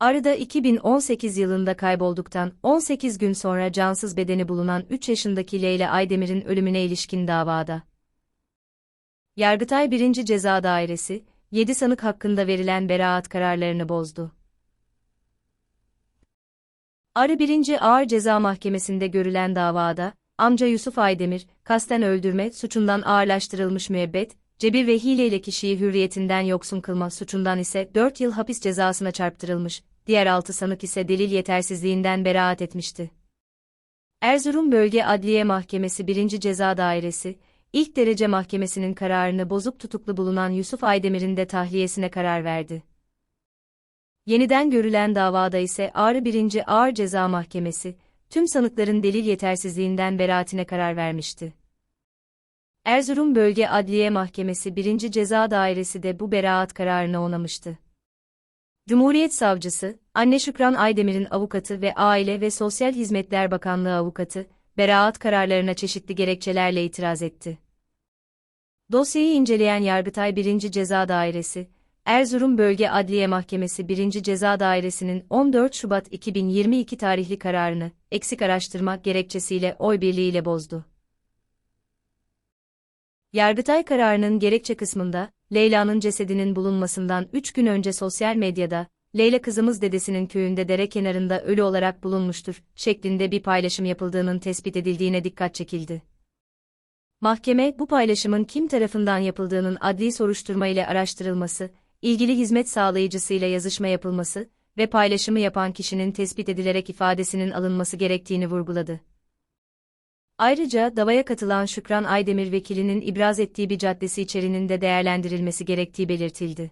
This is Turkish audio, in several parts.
Arı'da 2018 yılında kaybolduktan 18 gün sonra cansız bedeni bulunan 3 yaşındaki Leyla Aydemir'in ölümüne ilişkin davada. Yargıtay 1. Ceza Dairesi, 7 sanık hakkında verilen beraat kararlarını bozdu. Arı 1. Ağır Ceza Mahkemesi'nde görülen davada, amca Yusuf Aydemir, kasten öldürme suçundan ağırlaştırılmış müebbet, cebir ve hileyle kişiyi hürriyetinden yoksun kılma suçundan ise 4 yıl hapis cezasına çarptırılmış, diğer 6 sanık ise delil yetersizliğinden beraat etmişti. Erzurum Bölge Adliye Mahkemesi 1. Ceza Dairesi, İlk Derece Mahkemesi'nin kararını bozuk tutuklu bulunan Yusuf Aydemir'in de tahliyesine karar verdi. Yeniden görülen davada ise Ağrı 1. Ağır Ceza Mahkemesi, tüm sanıkların delil yetersizliğinden beraatine karar vermişti. Erzurum Bölge Adliye Mahkemesi 1. Ceza Dairesi de bu beraat kararını onamıştı. Cumhuriyet Savcısı, Anne Şükran Aydemir'in avukatı ve Aile ve Sosyal Hizmetler Bakanlığı avukatı, beraat kararlarına çeşitli gerekçelerle itiraz etti. Dosyayı inceleyen Yargıtay 1. Ceza Dairesi, Erzurum Bölge Adliye Mahkemesi 1. Ceza Dairesi'nin 14 Şubat 2022 tarihli kararını, eksik araştırma gerekçesiyle oy birliğiyle bozdu. Yargıtay kararının gerekçe kısmında, Leyla'nın cesedinin bulunmasından 3 gün önce sosyal medyada, Leyla kızımız dedesinin köyünde dere kenarında ölü olarak bulunmuştur, şeklinde bir paylaşım yapıldığının tespit edildiğine dikkat çekildi. Mahkeme, bu paylaşımın kim tarafından yapıldığının adli soruşturma ile araştırılması, ilgili hizmet sağlayıcısıyla yazışma yapılması ve paylaşımı yapan kişinin tespit edilerek ifadesinin alınması gerektiğini vurguladı. Ayrıca davaya katılan Şükran Aydemir vekilinin ibraz ettiği bir caddesi içeriğinin de değerlendirilmesi gerektiği belirtildi.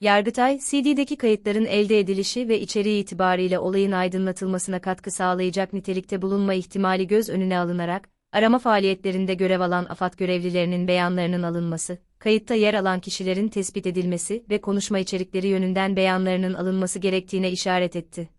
Yargıtay, CD'deki kayıtların elde edilişi ve içeriği itibariyle olayın aydınlatılmasına katkı sağlayacak nitelikte bulunma ihtimali göz önüne alınarak, arama faaliyetlerinde görev alan AFAD görevlilerinin beyanlarının alınması, kayıtta yer alan kişilerin tespit edilmesi ve konuşma içerikleri yönünden beyanlarının alınması gerektiğine işaret etti.